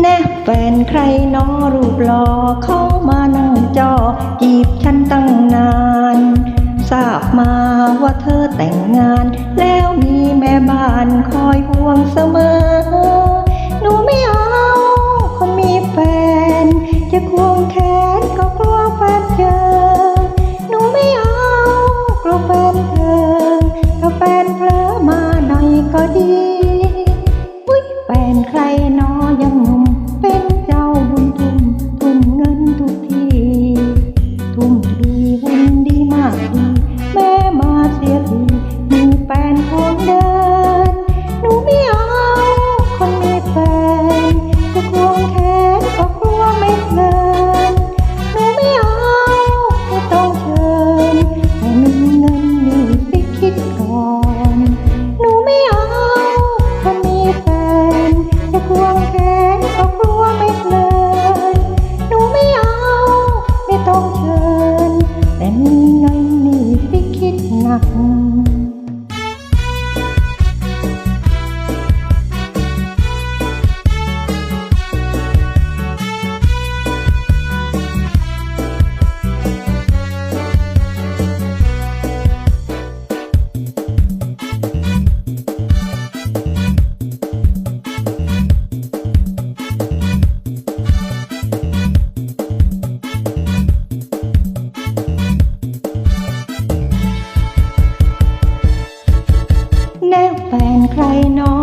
แน่แฟนใครน้อรูปหล่อเข้ามานั่งจอจีบฉันตั้งนาน ทราบมาว่าเธอแต่งงาน แล้วมีแม่บ้านคอยห่วงเสมอ นั้นไม่ได้คิดหนัก แฟนใครน้อง